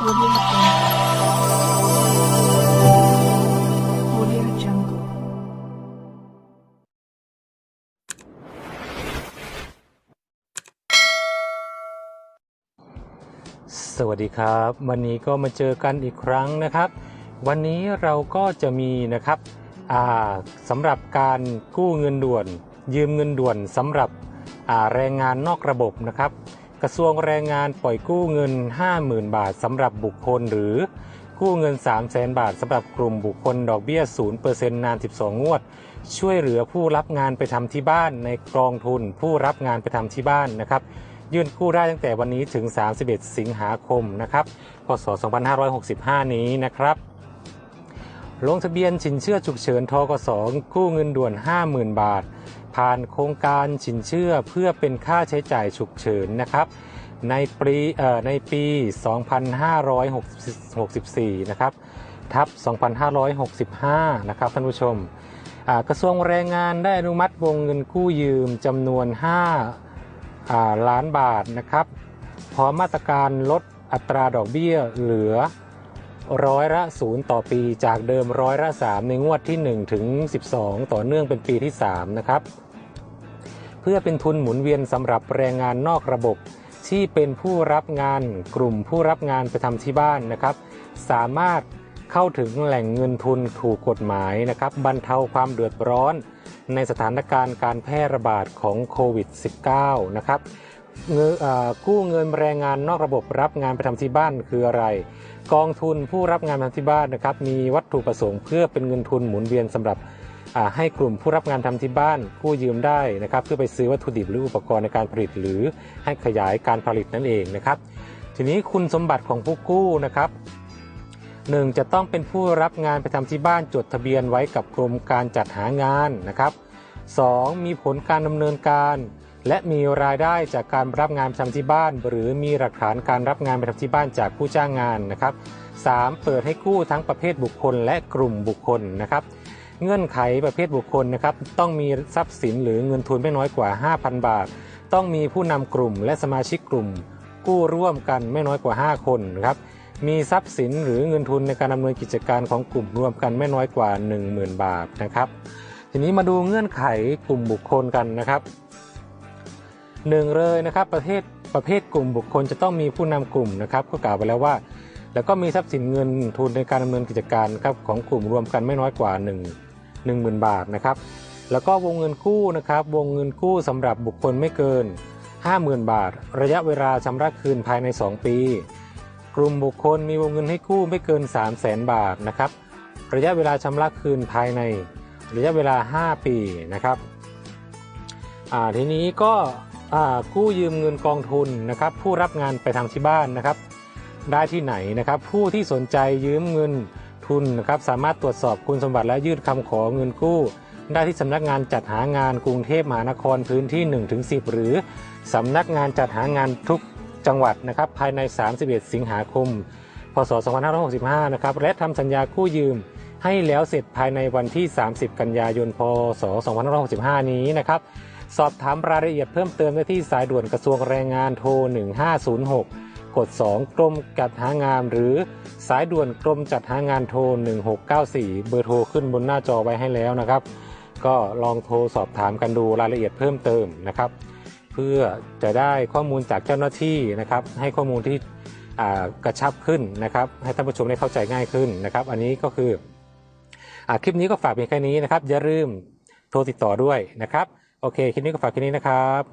สวัสดีครับ วันนี้ก็มาเจอกันอีกครั้งนะครับ วันนี้เราก็จะมีนะครับสำหรับการกู้เงินด่วน ยืมเงินด่วนสำหรับแรงงานนอกระบบนะครับ กระทรวงแรงงานปล่อยกู้เงิน 50,000 บาทสำหรับบุคคลหรือกู้เงิน 3 0 0 0 0 0บาทสำหรับกลุ่มบุคคลดอกเบี้ย 0%นาน 12 งวด ช่วยเหลือผู้รับงานไปทำที่บ้านในกองทุนผู้รับงานไปทำที่บ้านนะครับ ยื่นกู้ได้ตั้งแต่วันนี้ถึง 31 สิงหาคมนะครับ พศ 2565 นี้นะครับ ลงทะเบียนสินเชื่อฉุกเฉินทกสกู้เงินด่วน 50,000 บาท ผ่านโครงการสินเชื่อเพื่อเป็นค่าใช้จ่ายฉุกเฉินนะครับในปีในปี 2564 นะครับ ทับ 2565 นะครับท่านผู้ชม กระทรวงแรงงานได้อนุมัติวงเงินกู้ยืมจำนวน5อ่าล้านบาทนะครับ พร้อมมาตรการลดอัตราดอกเบี้ยเหลือ ร้อยละศูนย์ต่อปีจากเดิมร้อยละ3ในงวดที่ 1 ถึง 12 ต่อเนื่องเป็นปีที่ 3 นะครับ เพื่อเป็นทุนหมุนเวียนสำหรับแรงงานนอกระบบ ที่เป็นผู้รับงานกลุ่มผู้รับงานไปทำที่บ้านนะครับ สามารถเข้าถึงแหล่งเงินทุนถูกกฎหมายนะครับบรรเทาความเดือดร้อนในสถานการณ์การแพร่ระบาดของโควิด -19 นะครับ กู้เงินแรงงานนอกระบบรับงานไปทำที่บ้านคืออะไร กองทุนผู้รับงานทำที่บ้านนะครับมีวัตถุประสงค์เพื่อเป็นเงินทุนหมุนเวียนสำหรับให้กลุ่มผู้รับงานทำที่บ้านกู้ยืมได้นะครับ เพื่อไปซื้อวัตถุดิบหรืออุปกรณ์ในการผลิต หรือให้ขยายการผลิตนั่นเองนะครับ ทีนี้คุณสมบัติของผู้กู้นะครับหนึ่งจะต้องเป็นผู้รับงานไปทำที่บ้านจดทะเบียนไว้กับกรมการจัดหางานนะครับ 2. มีผลการดำเนินการ และมีรายได้จากการรับงานไปทำที่บ้าน หรือมีหลักฐานการรับงานไปทำที่บ้านจากผู้จ้างงานนะครับ 3. เปิดให้กู้ทั้งประเภทบุคคลและกลุ่มบุคคลนะครับ เงื่อนไขประเภทบุคคลนะครับต้องมีทรัพย์สินหรือเงินทุนไม่น้อยกว่า 5,000 บาท ต้องมีผู้นำกลุ่มและสมาชิกกลุ่ม กู้ร่วมกันไม่น้อยกว่า 5 คนนะครับมีทรัพย์สินหรือเงินทุนในการดำเนินกิจการของกลุ่มรวมกันไม่น้อยกว่า 10,000 บาทนะครับ ทีนี้มาดูเงื่อนไขกลุ่มบุคคลกันนะครับ หนึ่งเลยนะครับประเภทประเภทกลุ่มบุคคลจะต้องมีผู้นำกลุ่มนะครับก็กล่าวไปแล้วว่า แล้วก็มีทรัพย์สินเงินทุนในการดำเนินกิจการครับของกลุ่มรวมกันไม่น้อยกว่า 1 10,000บาทนะครับแล้วก็วงเงินกู้นะครับวงเงินกู้สำหรับบุคคลไม่เกิน 50,000 บาท ระยะเวลาชำระคืนภายใน 2 ปี กลุ่มบุคคลมีวงเงินให้กู้ไม่เกิน 3 0 0 0 0 0บาทนะครับระยะเวลาชำระคืนภายใน ระยะเวลา 5 ปีนะครับอ่าทีนี้ก็ กู้ยืมเงินกองทุนนะครับ ผู้รับงานไปทำที่บ้านนะครับ ได้ที่ไหนนะครับ ผู้ที่สนใจยืมเงินทุนนะครับสามารถตรวจสอบคุณสมบัติและยื่นคำขอเงินกู้ ได้ที่สำนักงานจัดหางานกรุงเทพมหานครพื้นที่ 1-10 หรือสำนักงานจัดหางานทุกจังหวัดนะครับภายใน 31 สิงหาคม พศ 2565 นะครับและทำสัญญากู้ยืมให้แล้วเสร็จภายในวันที่ 30 กันยายน พศ 2565 นี้นะครับ สอบถามรายละเอียดเพิ่มเติมได้ที่สายด่วนกระทรวงแรงงานโทร 1506 กด 2 กรมจัดหางานหรือสายด่วนกรมจัดหางานโทร 1694 เบอร์โทรขึ้นบนหน้าจอไว้ให้แล้วนะครับ ก็ลองโทรสอบถามกันดูรายละเอียดเพิ่มเติมนะครับ เพื่อจะได้ข้อมูลจากเจ้าหน้าที่นะครับ ให้ข้อมูลที่กระชับขึ้นนะครับ ให้ท่านผู้ชมได้เข้าใจง่ายขึ้นนะครับ อันนี้ก็คืออคลิปนี้ก็ฝากเพียงแค่นี้นะครับ อย่าลืมโทรติดต่อด้วยนะครับ โอเค คลิปนี้ก็ฝากแค่นี้นะครับ